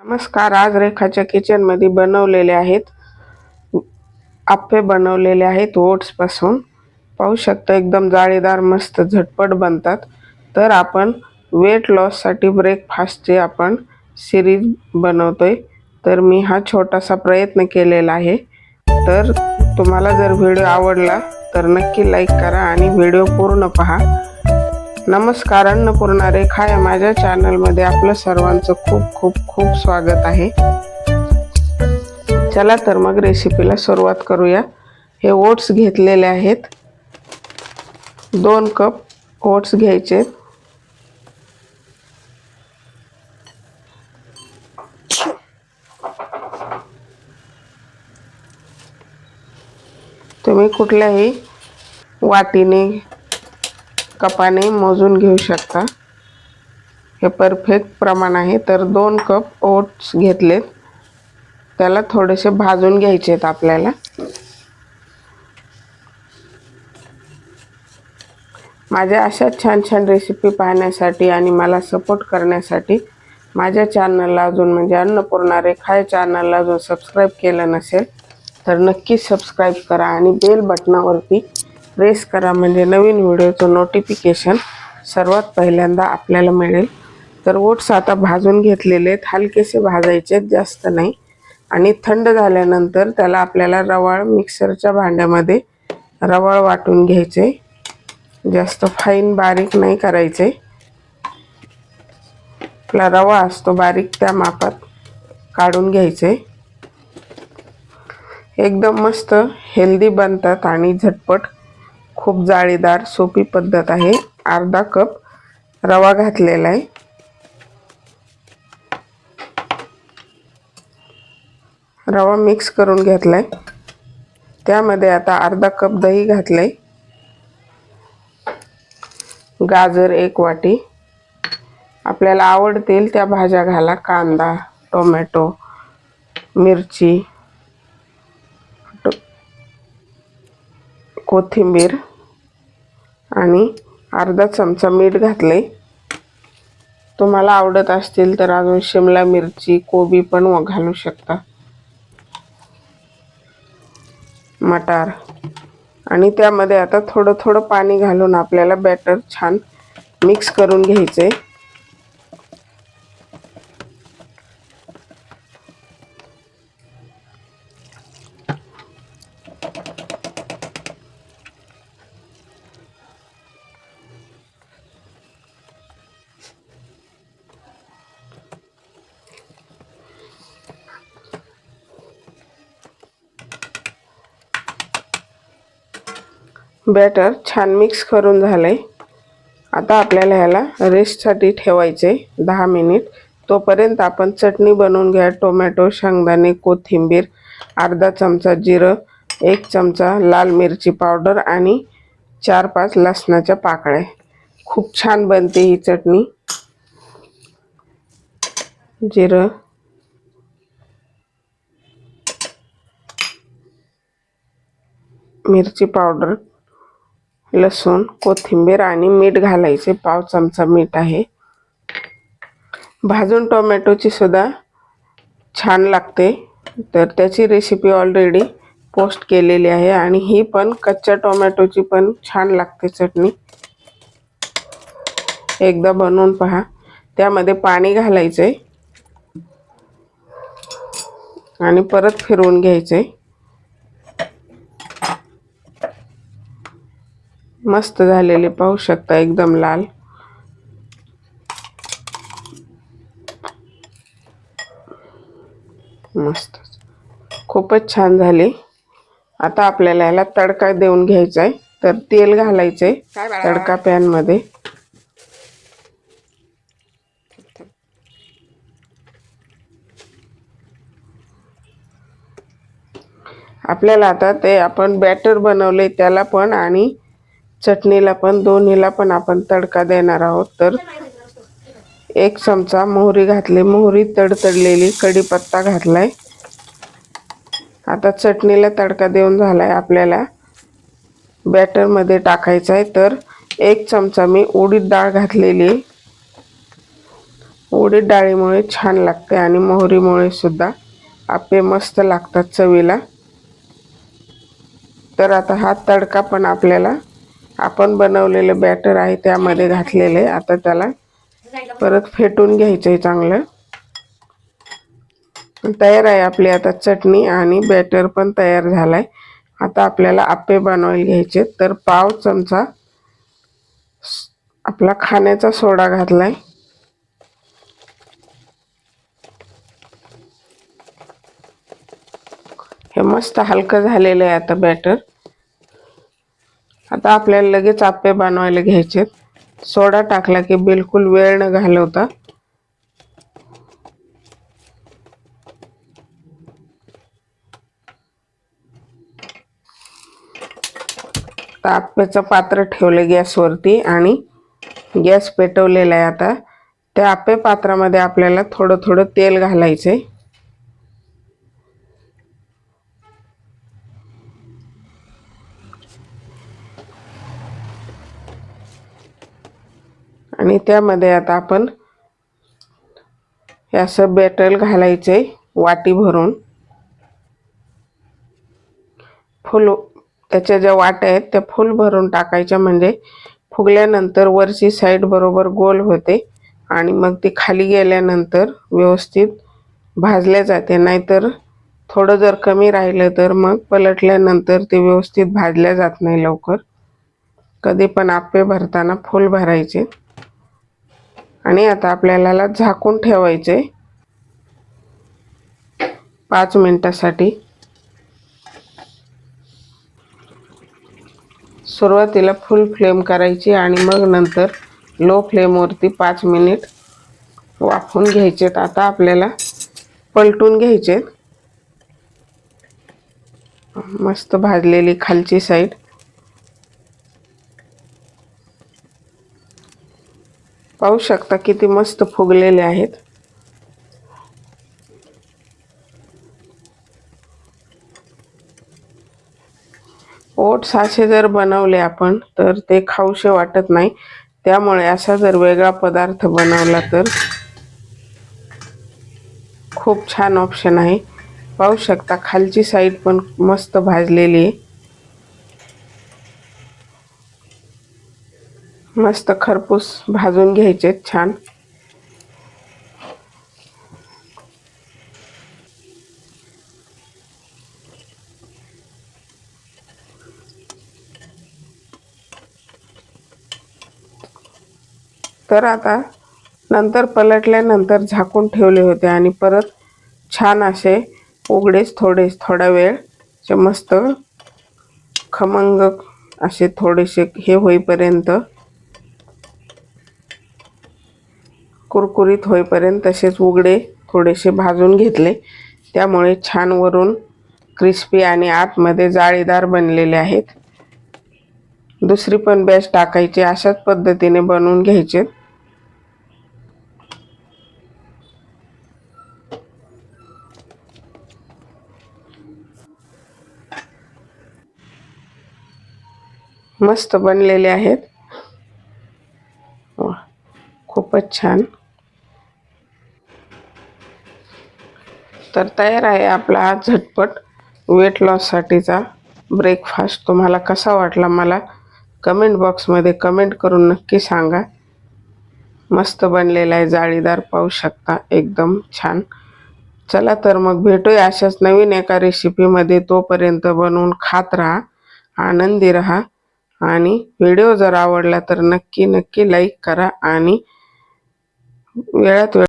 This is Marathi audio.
नमस्कार आज रेखाच्या किचनमध्ये बनवलेले आहेत आप्पे बनवलेले आहेत ओट्सपासून. पाहू शकता एकदम जाळीदार मस्त झटपट बनतात. तर आपण वेट लॉससाठी ब्रेकफास्टची आपण सिरीज बनवतो आहे तर मी हा छोटासा प्रयत्न केलेला आहे. तर तुम्हाला जर व्हिडिओ आवडला तर नक्की लाईक करा आणि व्हिडिओ पूर्ण पहा. नमस्कार अन्नपूर्णा रेखा या माझ्या चॅनलमध्ये आपलं सर्वांचं खूप खूप खूप स्वागत आहे. चला तर मग रेसिपीला सुरुवात करूया. हे ओट्स घेतलेले आहेत. दोन कप ओट्स घ्यायचे. तुम्ही कुठल्याही वाटीने कपाने मोजून घेऊ शकता. हे परफेक्ट प्रमाण आहे. तर दोन कप ओट्स घेतलेत. त्याला थोडेसे भाजून घ्यायचे आहेत आपल्याला. माझ्या अशा छान छान रेसिपी पाहण्यासाठी आणि मला सपोर्ट करण्यासाठी माझ्या चॅनलला अजून म्हणजे अन्नपूर्णा रेखा चॅनलला अजून सबस्क्राईब केलं नसेल तर नक्की सबस्क्राईब करा आणि बेल बटनावरती प्रेस करा म्हणजे नवीन व्हिडिओचं नोटिफिकेशन सर्वात पहिल्यांदा आपल्याला मिळेल. तर ओट्स आता भाजून घेतलेले आहेत. हलकेसे भाजायचे जास्त नाही. आणि थंड झाल्यानंतर त्याला आपल्याला रवाळ मिक्सरच्या भांड्यामध्ये रवाळ वाटून घ्यायचे. जास्त फाईन बारीक नाही करायचे. आपला रवा असतो बारीक त्या मापात काढून घ्यायचे. एकदम मस्त हेल्दी बनतात आणि झटपट खूप जाळीदार सोपी पद्धत आहे. अर्धा कप रवा घातलेला आहे. रवा मिक्स करून घेतला आहे त्यामध्ये आता अर्धा कप दही घातलं आहे गाजर एक वाटी. आपल्याला आवडतील त्या भाज्या घाला. कांदा टोमॅटो मिरची कोथिंबीर. आणि अर्धा चमचा मीठ घातले. तुम्हाला आवडत असतील तर अजून शिमला मिरची कोबी पण घालू शकता. मटार. आणि त्यामध्ये आता थोडं थोडं पाणी घालून आपल्याला बॅटर छान मिक्स करून घ्यायचं आहे बॅटर छान मिक्स करून झालं आहे आता आपल्याला ह्याला रेस्टसाठी ठेवायचे दहा मिनिट तोपर्यंत आपण चटणी बनवून घ्या. टोमॅटो शेंगदाणे कोथिंबीर अर्धा चमचा जिरं एक चमचा लाल मिरची पावडर आणि चार पाच लसणाच्या पाकळ्या. खूप छान बनते ही चटणी. जिरं. मिरची पावडर लसूण कोथिंबीर आणि मीठ घालायचे. पाव चमचा मीठ आहे. भाजून टोमॅटोची सुद्धा छान लागते. तर त्याची रेसिपी ऑलरेडी पोस्ट केलेली आहे आणि ही पण कच्च्या टोमॅटोची पण छान लागते चटणी. एकदा बनवून पहा. त्यामध्ये पाणी घालायचे. आणि परत फिरवून घ्यायचे. मस्त झालेले पाहू शकता एकदम लाल. मस्त. खूपच छान झाले. आता आपल्याला याला तडका देऊन घ्यायचा आहे तर तेल घालायचंय तडका पॅनमध्ये आपल्याला आता ते आपण बॅटर बनवले त्याला पण आणि चटणीला पण दोन्हीला पण आपण तडका देणार आहोत. तर एक चमचा मोहरी घातली. मोहरी तडतडलेली कढीपत्ता घातलाय. आता चटणीला तडका देऊन झालाय आपल्याला. बॅटरमध्ये टाकायचं आहे तर एक चमचा मी उडीद डाळ घातलेली. उडीद डाळीमुळे छान लागते आणि मोहरीमुळे सुद्धा. आपे मस्त लागतात चवीला. तर आता हा तडका पण आपल्याला आपण बनवलेलं बॅटर आहे त्यामध्ये घातलेलं. आहे आता त्याला परत फेटून घ्यायचं आहे चांगलं. तयार आहे आपली आता चटणी आणि बॅटर पण तयार झालाय. आता आपल्याला आप्पे बनवायला घ्यायचे. तर पाव चमचा आपला खाण्याचा सोडा घातला आहे हे मस्त हलकं झालेलं आहे आता बॅटर आता आपल्याला लगेच आप्पे बनवायला घ्यायचे सोडा टाकला की बिलकुल वेळ न घालवता. आप्याचं पात्र ठेवलं गॅसवरती आणि गॅस पेटवलेला आहे आता. त्या आप्पे पात्रामध्ये आपल्याला थोडं थोडं तेल घालायचं आहे आणि त्यामध्ये आता आपण हे असं बेटल घालायचं आहे वाटी भरून. फुल त्याच्या ज्या वाट्या आहेत त्या फुल भरून टाकायच्या म्हणजे फुगल्यानंतर वरची साईड बरोबर गोल होते आणि मग ती खाली गेल्यानंतर व्यवस्थित भाजल्या जाते. नाहीतर थोडं जर कमी राहिलं तर मग पलटल्यानंतर ते व्यवस्थित भाजल्या जात नाही लवकर. कधी पण आप्पे भरताना फुल भरायचे. आणि आता आपल्याला झाकून ठेवायचे. पाच मिनटासाठी. सुरुवातीला फुल फ्लेम करायची आणि मग नंतर लो फ्लेमवरती पाच मिनिट वाफून घ्यायचेत. आता आपल्याला पलटून घ्यायचे मस्त भाजलेली खालची साईड पाहू शकता किती मस्त फुगलेले आहेत. ओट्स असे जर बनवले आपण तर ते खाऊशे वाटत नाही. त्यामुळे असा जर वेगळा पदार्थ बनवला तर खूप छान ऑप्शन आहे. पाहू शकता खालची साईड पण मस्त भाजलेली आहे. मस्त खरपूस भाजून घ्यायचे छान. तर आता नंतर पलटल्यानंतर झाकून ठेवले होते आणि परत छान असे उघडेच थोडेच थोडा वेळ मस्त खमंग असे थोडेसे हे होईपर्यंत कुरकुरीत होईपर्यंत तसेच उघडे थोडेसे भाजून घेतले. त्यामुळे छान वरून क्रिस्पी आणि आतमध्ये जाळीदार बनलेले आहेत. दुसरी पण बॅच टाकायची अशाच पद्धतीने बनवून घ्यायचे. मस्त बनलेले आहेत. खूपच छान. तर तयार आहे आपला हा झटपट वेट लॉससाठीचा ब्रेकफास्ट तुम्हाला कसा वाटला मला कमेंट बॉक्समध्ये कमेंट करून नक्की सांगा. मस्त बनलेला आहे जाळीदार पाहू शकता एकदम छान. चला तर मग भेटूया अशाच नवीन एका रेसिपीमध्ये तोपर्यंत बनवून खात राहा आनंदी राहा. आणि व्हिडिओ जर आवडला तर नक्की नक्की लाईक करा आणि वेळात वेळ